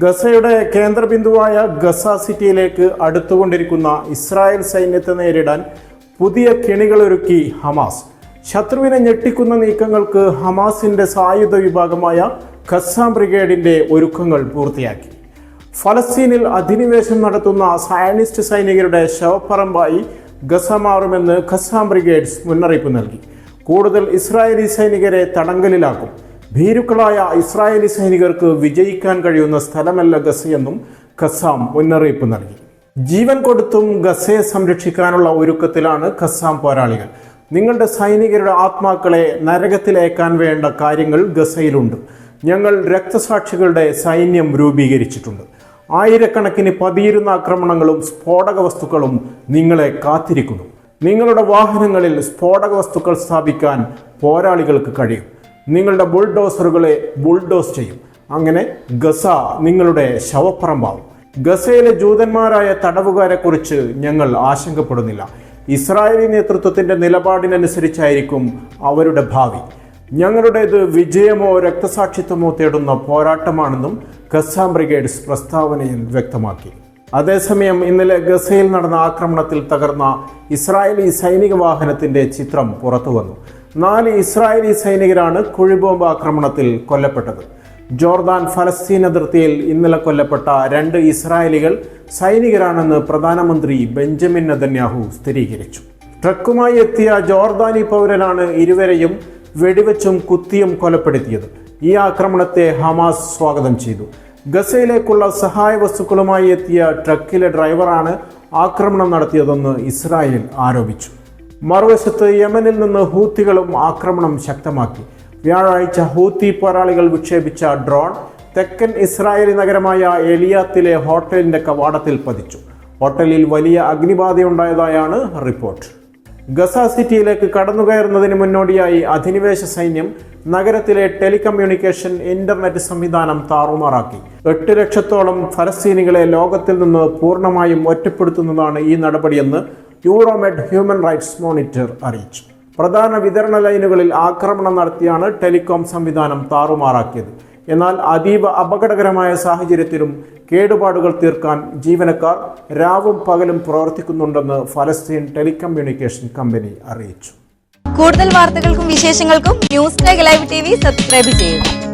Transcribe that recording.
ഗസയുടെ കേന്ദ്ര ബിന്ദുവായ Gaza സിറ്റിയിലേക്ക് അടുത്തുകൊണ്ടിരിക്കുന്ന Israel സൈന്യത്തെ നേരിടാൻ പുതിയ കെണികളൊരുക്കി ഹമാസ്. ശത്രുവിനെ ഞെട്ടിക്കുന്ന നീക്കങ്ങൾക്ക് ഹമാസിന്റെ സായുധ വിഭാഗമായ ഖസാം ബ്രിഗേഡിന്റെ ഒരുക്കങ്ങൾ പൂർത്തിയാക്കി. ഫലസ്തീനിൽ അധിനിവേശം നടത്തുന്ന സയനിസ്റ്റ് സൈനികരുടെ ശവപ്പറമ്പായി ഗസ മാറുമെന്ന് ഖസാം ബ്രിഗേഡ്സ് മുന്നറിയിപ്പ് നൽകി. കൂടുതൽ ഇസ്രായേലി സൈനികരെ തടങ്കലിലാക്കും. ഭീരുക്കളായ ഇസ്രായേലി സൈനികർക്ക് വിജയിക്കാൻ കഴിയുന്ന സ്ഥലമല്ല ഗസയെന്നും ഖസാം മുന്നറിയിപ്പ് നൽകി. ജീവൻ കൊടുത്തും ഗസയെ സംരക്ഷിക്കാനുള്ള ഒരുക്കത്തിലാണ് ഖസാം പോരാളികൾ. നിങ്ങളുടെ സൈനികരുടെ ആത്മാക്കളെ നരകത്തിലേക്കാൻ വേണ്ട കാര്യങ്ങൾ ഗസയിലുണ്ട്. ഞങ്ങൾ രക്തസാക്ഷികളുടെ സൈന്യം രൂപീകരിച്ചിട്ടുണ്ട്. ആയിരക്കണക്കിന് പതിയിരുന്ന ആക്രമണങ്ങളും സ്ഫോടക വസ്തുക്കളും നിങ്ങളെ കാത്തിരിക്കുന്നു. നിങ്ങളുടെ വാഹനങ്ങളിൽ സ്ഫോടക വസ്തുക്കൾ സ്ഥാപിക്കാൻ പോരാളികൾക്ക് കഴിയും. നിങ്ങളുടെ ബുൾഡോസറുകളെ ബുൾഡോസ് ചെയ്യും. അങ്ങനെ ഗസ നിങ്ങളുടെ ശവപ്പറമ്പാവും. ഗസയിലെ ജൂതന്മാരായ തടവുകാരെ കുറിച്ച് ഞങ്ങൾ ആശങ്കപ്പെടുന്നില്ല. ഇസ്രായേലി നേതൃത്വത്തിന്റെ നിലപാടിനനുസരിച്ചായിരിക്കും അവരുടെ ഭാവി. ഞങ്ങളുടേത് വിജയമോ രക്തസാക്ഷിത്വമോ തേടുന്ന പോരാട്ടമാണെന്നും ഖസാം ബ്രിഗേഡ്സ് പ്രസ്താവനയിൽ വ്യക്തമാക്കി. അതേസമയം ഇന്നലെ ഗസയിൽ നടന്ന ആക്രമണത്തിൽ തകർന്ന ഇസ്രായേലി സൈനിക വാഹനത്തിന്റെ ചിത്രം പുറത്തുവന്നു. നാല് ഇസ്രായേലി സൈനികരാണ് കുഴിബോംബ് ആക്രമണത്തിൽ കൊല്ലപ്പെട്ടത്. ജോർദാൻ ഫലസ്തീൻ അതിർത്തിയിൽ ഇന്നലെ കൊല്ലപ്പെട്ട രണ്ട് ഇസ്രായേലികൾ സൈനികരാണെന്ന് പ്രധാനമന്ത്രി ബെഞ്ചമിൻ നദന്യാഹു സ്ഥിരീകരിച്ചു. ട്രക്കുമായി എത്തിയ ജോർദാനി പൗരനാണ് ഇരുവരെയും വെടിവെച്ചും കുത്തിയും കൊലപ്പെടുത്തിയത്. ഈ ആക്രമണത്തെ ഹമാസ് സ്വാഗതം ചെയ്തു. ഗസയിലേക്കുള്ള സഹായ വസ്തുക്കളുമായി എത്തിയ ട്രക്കിലെ ഡ്രൈവറാണ് ആക്രമണം നടത്തിയതെന്ന് ഇസ്രായേൽ ആരോപിച്ചു. മറുവശത്ത് യമനിൽ നിന്ന് ഹൂത്തികളും ആക്രമണം ശക്തമാക്കി. വ്യാഴാഴ്ച ഹൂത്തി പോരാളികൾ വിക്ഷേപിച്ച ഡ്രോൺ തെക്കൻ ഇസ്രായേലി നഗരമായ എലിയാത്തിലെ ഹോട്ടലിന്റെ കവാടത്തിൽ പതിച്ചു. ഹോട്ടലിൽ വലിയ അഗ്നിബാധയുണ്ടായതായാണ് റിപ്പോർട്ട്. ഗസ സിറ്റിയിലേക്ക് കടന്നുകയറുന്നതിന് മുന്നോടിയായി അധിനിവേശ സൈന്യം നഗരത്തിലെ ടെലികമ്മ്യൂണിക്കേഷൻ ഇന്റർനെറ്റ് സംവിധാനം താറുമാറാക്കി. എട്ട് ലക്ഷത്തോളം ഫലസ്തീനികളെ ലോകത്തിൽ നിന്ന് പൂർണമായും ഒറ്റപ്പെടുത്തുന്നതാണ് ഈ നടപടിയെന്ന് യൂറോമെഡ് ഹ്യൂമൻ റൈറ്റ്സ് മോണിറ്റർ അറിയിച്ചു. പ്രധാന വിതരണ ലൈനുകളിൽ ആക്രമണം നടത്തിയാണ് ടെലികോം സംവിധാനം താറുമാറാക്കിയത്. എന്നാൽ അതീവ അപകടകരമായ സാഹചര്യത്തിലും കേടുപാടുകൾ തീർക്കാൻ ജീവനക്കാർ രാവും പകലും പ്രവർത്തിക്കുന്നുണ്ടെന്ന് ഫലസ്തീൻ ടെലികമ്മ്യൂണിക്കേഷൻ കമ്പനി അറിയിച്ചു. കൂടുതൽ വാർത്തകൾക്കും വിശേഷങ്ങൾക്കും ന്യൂസ് ലൈവ് സബ്സ്ക്രൈബ് ചെയ്യുക.